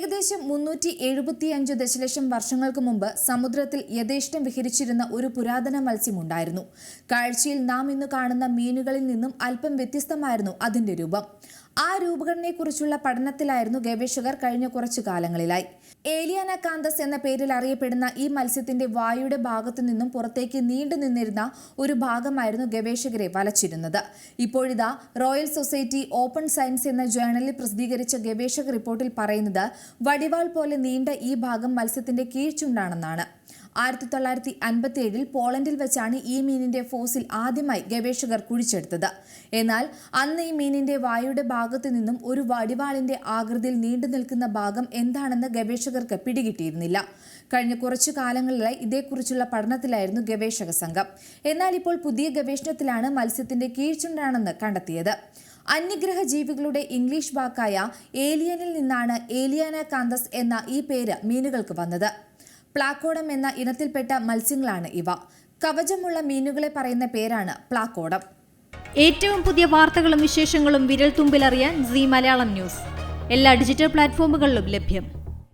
ഏകദേശം മുന്നൂറ്റി എഴുപത്തിയഞ്ച് ദശലക്ഷം വർഷങ്ങൾക്ക് മുമ്പ് സമുദ്രത്തിൽ യഥേഷ്ടം വിഹരിച്ചിരുന്ന ഒരു പുരാതന മത്സ്യമുണ്ടായിരുന്നു. കാഴ്ചയിൽ നാം ഇന്ന് കാണുന്ന മീനുകളിൽ നിന്നും അല്പം വ്യത്യസ്തമായിരുന്നു അതിന്റെ രൂപം. ആ രൂപഘടനയെക്കുറിച്ചുള്ള പഠനത്തിലായിരുന്നു ഗവേഷകർ കഴിഞ്ഞ കുറച്ചു കാലങ്ങളിലായി. ഏലിയാന കാന്തസ് എന്ന പേരിൽ അറിയപ്പെടുന്ന ഈ മത്സ്യത്തിന്റെ വായുടെ ഭാഗത്തു നിന്നും പുറത്തേക്ക് നീണ്ടു നിന്നിരുന്ന ഒരു ഭാഗമായിരുന്നു ഗവേഷകരെ വലച്ചിരുന്നത്. ഇപ്പോഴിതാ റോയൽ സൊസൈറ്റി ഓപ്പൺ സയൻസ് എന്ന ജേണലിൽ പ്രസിദ്ധീകരിച്ച ഗവേഷക റിപ്പോർട്ടിൽ പറയുന്നത് വടിവാൾ പോലെ നീണ്ട ഈ ഭാഗം മത്സ്യത്തിന്റെ കീഴ്ചുണ്ടാണെന്നാണ്. ആയിരത്തി തൊള്ളായിരത്തി അൻപത്തി ഏഴിൽ പോളണ്ടിൽ വെച്ചാണ് ഈ മീനിന്റെ ഫോസിൽ ആദ്യമായി ഗവേഷകർ കുഴിച്ചെടുത്തത്. എന്നാൽ അന്ന് ഈ മീനിന്റെ വായുടെ ഭാഗത്തു നിന്നും ഒരു വടിവാളിന്റെ ആകൃതിയിൽ നീണ്ടു നിൽക്കുന്ന ഭാഗം എന്താണെന്ന് ഗവേഷകർക്ക് പിടികിട്ടിയിരുന്നില്ല. കഴിഞ്ഞ കുറച്ചു കാലങ്ങളിലായി ഇതേക്കുറിച്ചുള്ള പഠനത്തിലായിരുന്നു ഗവേഷക സംഘം. എന്നാൽ ഇപ്പോൾ പുതിയ ഗവേഷണത്തിലാണ് മത്സ്യത്തിന്റെ കീഴ്ചുണ്ടാണെന്ന് കണ്ടെത്തിയത്. അന്യഗ്രഹ ജീവികളുടെ ഇംഗ്ലീഷ് വാക്കായ ഏലിയനിൽ നിന്നാണ് ഏലിയാന കാന്തസ് എന്ന ഈ പേര് മീനുകൾക്ക് വന്നത്. പ്ലാക്കോഡം എന്ന ഇനത്തിൽപ്പെട്ട മത്സ്യങ്ങളാണ് ഇവ. കവചമുള്ള മീനുകളെ പറയുന്ന പേരാണ് പ്ലാക്കോടം. ഏറ്റവും പുതിയ വാർത്തകളും വിശേഷങ്ങളും വിരൽ തുമ്പിലറിയാൻ സി മലയാളം ന്യൂസ്. എല്ലാ ഡിജിറ്റൽ പ്ലാറ്റ്ഫോമുകളിലും ലഭ്യം.